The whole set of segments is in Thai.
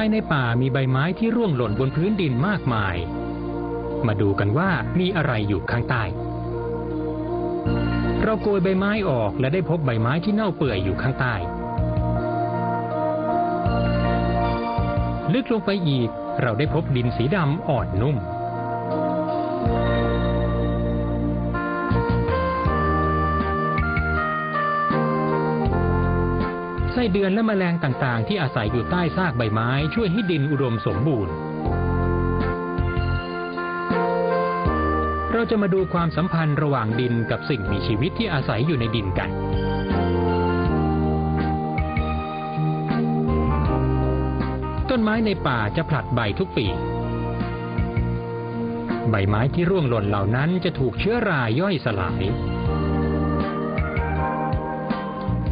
ายในป่ามีใบไม้ที่ร่วงหล่นบนพื้นดินมากมาย มาดูกันว่ามีอะไรอยู่ข้างใต้ เราโกยใบไม้ออกและได้พบใบไม้ที่เน่าเปื่อยอยู่ข้างใต้ ลึกลงไปอีกเราได้พบดินสีดำอ่อนนุ่ม ส้เดือนและแมลงต่างๆ ที่อาศัยอยู่ใต้ซากใบไม้ ช่วยให้ดินอุดมสมบูรณ์ เราจะมาดูความสัมพันธ์ระหว่างดินกับสิ่งมีชีวิตที่อาศัยอยู่ในดินกันต้นไม้ในป่าจะผลัดใบทุกปี ใบไม้ที่ร่วงหล่นเหล่านั้นจะถูกเชื้อราย่อยสลาย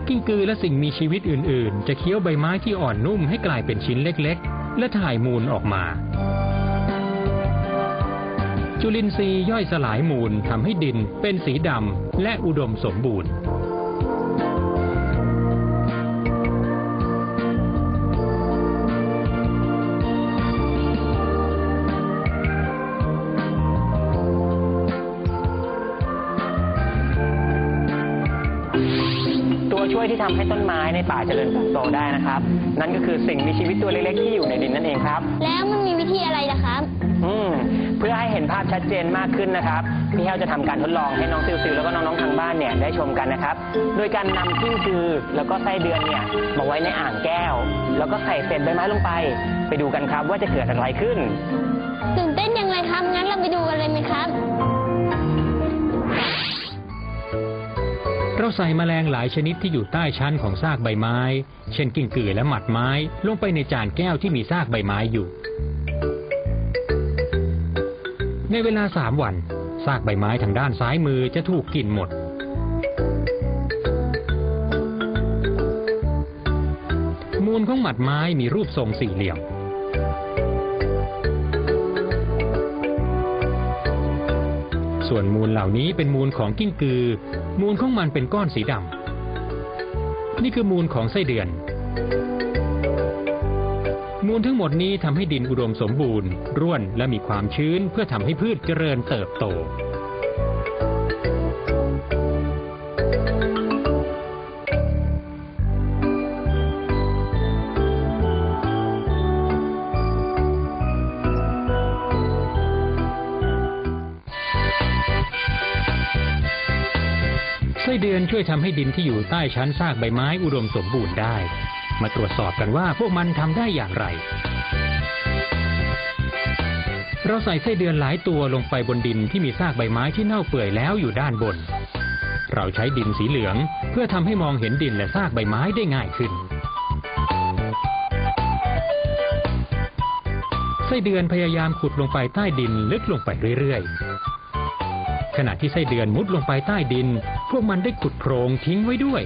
กิ้งกือและสิ่งมีชีวิตอื่นๆ จะเคี้ยวใบไม้ที่อ่อนนุ่มให้กลายเป็นชิ้นเล็กๆ และถ่ายมูลออกมา จุลินทรีย์ย่อยสลายมูลทำให้ดินเป็นสีดำและอุดมสมบูรณ์ ช่วยที่ทำให้ต้นไม้ในป่าเจริญเติบโตได้นะครับ นั่นก็คือสิ่งมีชีวิตตัวเล็กๆที่อยู่ในดินนั่นเองครับ แล้วมันมีวิธีอะไรล่ะครับ อืมเพื่อให้เห็นภาพชัดเจนมากขึ้นนะครับ พี่แฮวจะทำการทดลองให้น้องซิวซิวแล้วก็น้องๆทางบ้านเนี่ยได้ชมกันนะครับ โดยการนำกิ้งกือแล้วก็ไส้เดือนเนี่ยมาไว้ในอ่างแก้ว แล้วก็ใส่เศษใบไม้ลงไป ไปดูกันครับว่าจะเกิดอะไรขึ้นตื่นเต้นยัง เราใส่แมลงหลายชนิดที่อยู่ใต้ชั้นของซากใบไม้ เช่นกิ้งกือและหมัดไม้ ลงไปในจานแก้วที่มีซากใบไม้อยู่ ในเวลาสามวัน ซากใบไม้ทางด้านซ้ายมือจะถูกกินหมด มูลของหมัดไม้มีรูปทรงสี่เหลี่ยม ส่วนมูลเหล่านี้เป็นมูลของกิ้งกือ มูลของมันเป็นก้อนสีดำนี่คือมูลของไส้เดือน มูลทั้งหมดนี้ทำให้ดินอุดมสมบูรณ์ ร่วนและมีความชื้นเพื่อทำให้พืชเจริญเติบโต ไส้เดือนช่วยทำให้ดินที่อยู่ใต้ชั้นซากใบไม้อุดมสมบูรณ์ได้ มาตรวจสอบกันว่าพวกมันทำได้อย่างไร เราใส่ไส้เดือนหลายตัวลงไปบนดินที่มีซากใบไม้ที่เน่าเปื่อยแล้วอยู่ด้านบน เราใช้ดินสีเหลือง เพื่อทำให้มองเห็นดินและซากใบไม้ได้ง่ายขึ้นไส้เดือนพยายามขุดลงไปใต้ดินลึกลงไปเรื่อยๆ ขณะที่ไส้เดือนมุดลงไปใต้ดิน พวกมันได้ขุดโพรงทิ้งไว้ด้วย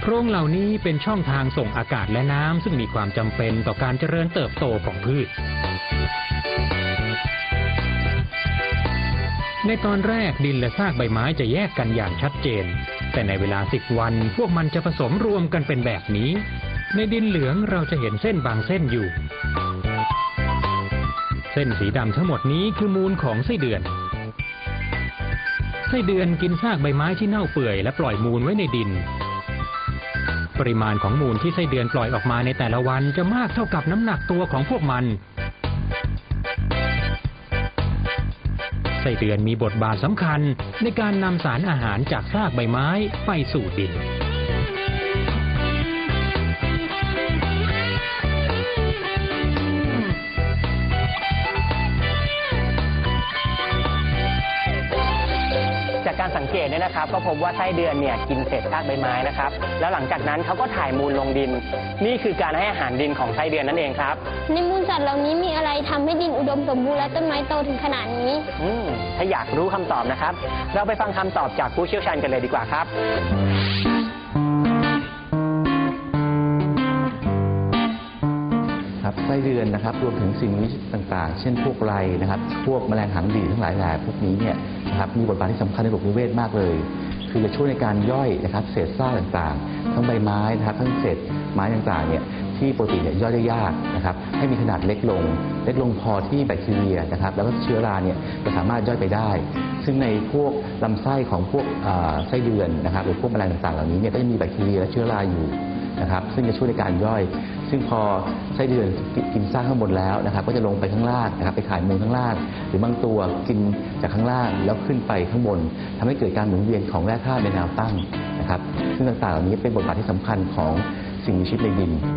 โพรงเหล่านี้เป็นช่องทางส่งอากาศและน้ำซึ่งมีความจำเป็นต่อการเจริญเติบโตของพืช ในตอนแรกดินและซากใบไม้จะแยกกันอย่างชัดเจน แต่ในเวลาสิบวันพวกมันจะผสมรวมกันเป็นแบบนี้ ในดินเหลืองเราจะเห็นเส้นบางเส้นอยู่ เส้นสีดำทั้งหมดนี้คือมูลของไส้เดือน ไส้เดือนกินซากใบไม้ที่เน่าเปื่อยและปล่อยมูลไว้ในดิน ปริมาณของมูลที่ไส้เดือนปล่อยออกมาในแต่ละวันจะมากเท่ากับน้ำหนักตัวของพวกมันไส้เดือนมีบทบาทสำคัญในการนำสารอาหารจากซากใบไม้ไปสู่ดิน เกตเนี่ยนะครับ ก็พบว่าไส้เดือนเนี่ยกินเศษซากใบไม้นะครับ แล้วหลังจากนั้นเขาก็ถ่ายมูลลงดิน นี่คือการให้อาหารดินของไส้เดือนนั่นเองครับ ในมูลสัตว์เหล่านี้มีอะไรทำให้ดินอุดมสมบูรณ์และต้นไม้โตถึงขนาดนี้ อืมถ้าอยากรู้คำตอบนะครับ เราไปฟังคำตอบจากผู้เชี่ยวชาญกันเลยดีกว่าครับ ไส้เดือนนะครับ รวมถึงสิ่งมีชีวิตต่างๆ เช่นพวกไรนะครับ พวกแมลงหางดีทั้งหลายแหล่พวกนี้เนี่ยนะครับมีบทบาทที่สำคัญในระบบนิเวศมากเลย คือจะช่วยในการย่อยนะครับ เศษซากต่างๆ ทั้งใบไม้นะครับทั้งเศษไม้ต่างๆเนี่ยที่ปกติเนี่ยย่อยได้ยากนะครับ ให้มีขนาดเล็กลง เล็กลงพอที่แบคทีเรียนะครับ แล้วก็เชื้อราเนี่ยจะสามารถย่อยไปได้ ซึ่งในพวกลำไส้ของพวกอ่าไส้เดือนนะครับหรือพวกแมลงต่างๆเหล่านี้เนี่ยก็จะมีแบคทีเรียและเชื้อราอยู่ นะครับซึ่งจะช่วยในการย่อย ซึ่งพอไส้เดือนกินซากข้างบนแล้วนะครับก็จะลงไปข้างล่างนะครับไปขายมูลข้างล่าง หรือบางตัวกินจากข้างล่างแล้วขึ้นไปข้างบนทำให้เกิดการหมุนเวียนของแร่ธาตุในแนวตั้งนะครับซึ่งต่างๆเหล่านี้เป็นบทบาทที่สำคัญของสิ่งมีชีวิตในดิน